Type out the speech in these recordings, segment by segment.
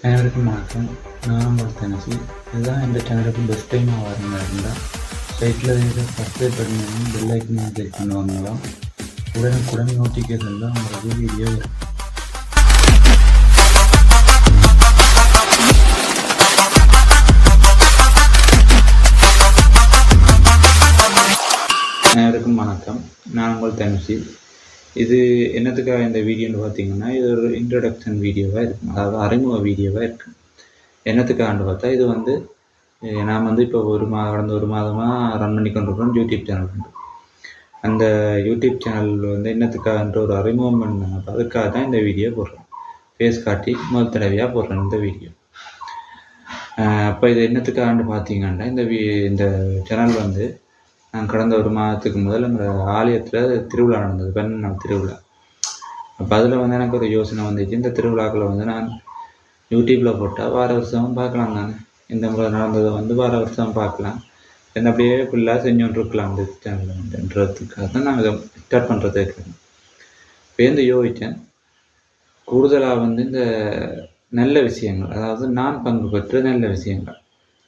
அனைவருக்கும் வணக்கம் நான் உங்கள் தனசி இதுதான் இந்த சேனலுக்கு பெஸ்ட் டைமாக வரீங்க இருந்தால் சைட்டில் இருந்து சப்ஸ்கிரைப் பண்ணி பெல் ஐக்கனையும் கிளிக் பண்ணுவாங்களாம் உடனுக்குடன் நோட்டிஃபிகேஷன் தான் உங்களுக்கு வீடியோ இருக்கும் அனைவருக்கும் வணக்கம் நான் உங்கள் தனுஷி இது என்னத்துக்காக இந்த வீடியோன்னு பார்த்தீங்கன்னா இது ஒரு இன்ட்ரடக்ஷன் வீடியோவாக இருக்கும் அதாவது அறிமுக வீடியோவாக இருக்கும் என்னத்துக்காகன்னு பார்த்தா இது வந்து நான் வந்து இப்போ ஒரு மா கடந்த ஒரு மாதமாக ரன் பண்ணி கொண்டிருக்கிறோம் யூடியூப் சேனல் உண்டு அந்த யூடியூப் சேனல் வந்து என்னத்துக்காகன்ற ஒரு அறிமுகம் பண்ணாங்க. அதுக்காக தான் இந்த வீடியோ போடுறேன் ஃபேஸ் காட்டி முதல் தடவையாக போடுறேன் இந்த வீடியோ அப்போ இது என்னத்துக்காகன்னு பார்த்தீங்கன்னா இந்த வீ இந்த சேனல் வந்து கடந்த ஒரு மாதத்துக்கு முதல்ல எங்கள் ஆலயத்தில் திருவிழா நடந்தது பெண் நாள் திருவிழா. அப்போ அதில் வந்து எனக்கு ஒரு யோசனை வந்துச்சு. இந்த திருவிழாக்களை வந்து நான் யூடியூப்பில் போட்டால் வார வருஷமும் பார்க்கலாம் தானே? இந்த முறை நடந்ததை வந்து வார வருஷம் பார்க்கலாம். என்ன அப்படியே ஃபுல்லாக செஞ்சோன்னு இருக்கலாம் அந்த சேனலில் வந்துன்றதுக்காக தான் நான் இதை ஸ்டார்ட் பண்ணுறதுக்கு பேருந்து யோசித்தேன். கூடுதலாக வந்து இந்த நல்ல விஷயங்கள் அதாவது நான் பங்கு பெற்ற நல்ல விஷயங்கள்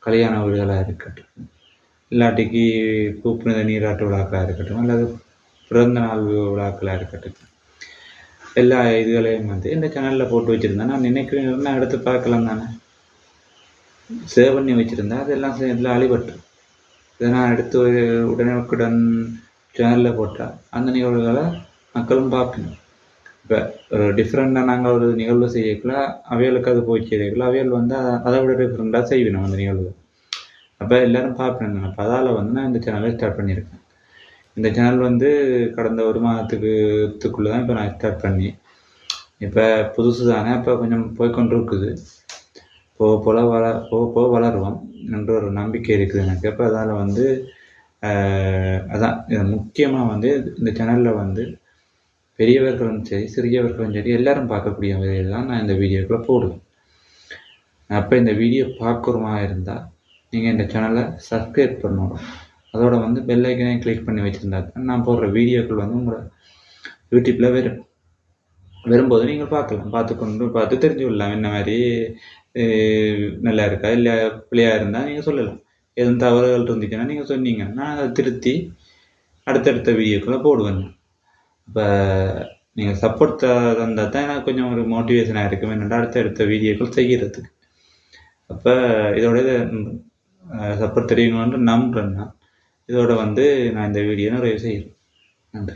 கல்யாண வீடுகளாக இருக்கட்டும் இல்லாட்டிக்கு பூப்புனித நீராட்டு விழாக்களாக இருக்கட்டும் அல்லது பிறந்த நாள் விழாக்களாக இருக்கட்டும். எல்லா இதுகளையும் வந்து இந்த சேனலில் போட்டு வச்சுருந்தேன். நான் நினைக்கிறேன் நான் எடுத்து பார்க்கலாம் தானே. சேவ் பண்ணி வச்சுருந்தேன். அதெல்லாம் எல்லாம் அழிபட்டு. இதை நான் எடுத்து உடனுக்குடன் சேனலில் போட்டால் அந்த நிகழ்வுகளை மக்களும் பார்க்கணும். இப்போ ஒரு டிஃப்ரெண்ட்டாக நாங்கள் ஒரு நிகழ்வு செய்யக்குள்ள அவைகளுக்கு அது போய் செய்யக்குள்ள அவைகள் வந்து அதை விட டிஃப்ரெண்ட்டாக செய்வினோம் அந்த நிகழ்வு அப்போ எல்லாரும் நான். அப்போ அதால் வந்து நான் இந்த சேனலை ஸ்டார்ட் பண்ணியிருக்கேன். இந்த சேனல் வந்து கடந்த ஒரு மாதத்துக்குள்ளே தான் இப்போ நான் ஸ்டார்ட் பண்ணி இப்போ புதுசு தானே இப்போ கொஞ்சம் போய்க்கொண்டு இருக்குது. போக போல வள போக போக வளருவோம் என்ற ஒரு நம்பிக்கை இருக்குது எனக்கு. அப்போ அதால் வந்து அதான் முக்கியமாக வந்து இந்த சேனலில் வந்து பெரியவர்களும் சரி சிறியவர்களும் சரி எல்லாரும் பார்க்கக்கூடிய வகையில் தான் நான் இந்த வீடியோக்களை போடுவேன். அப்போ இந்த வீடியோ பார்க்குறமா இருந்தால் நீங்கள் இந்த சேனலை சப்ஸ்கிரைப் பண்ணணும். அதோட வந்து பெல் ஐக்கனையும் கிளிக் பண்ணி வச்சுருந்தா நான் போடுற வீடியோக்கள் வந்து உங்களோட யூடியூப்பில் வரும். வரும்போது நீங்கள் பார்க்கலாம். பார்த்துக்கொண்டு பார்த்து தெரிஞ்சு கொள்ளலாம். என்ன மாதிரி நல்லா இருக்கா இல்லை பிள்ளையாக இருந்தால் நீங்கள் சொல்லலாம். எதுவும் தவறுகள் இருந்துச்சுன்னா நீங்கள் சொன்னீங்கன்னா நான் அதை திருத்தி அடுத்தடுத்த வீடியோக்களை போடுவேன். இப்போ நீங்கள் சப்போர்ட் தந்தால் தான் எனக்கு கொஞ்சம் ஒரு மோட்டிவேஷனாக இருக்கும். என்னென்னா அடுத்தடுத்த வீடியோக்கள் செய்கிறதுக்கு அப்போ இதோட சப்போர்ட் தெரியுங்கன்னு நம்புறேன் நான். இதோட வந்து நான் இந்த வீடியோ நிறைவு செய்கிறேன். நன்றி.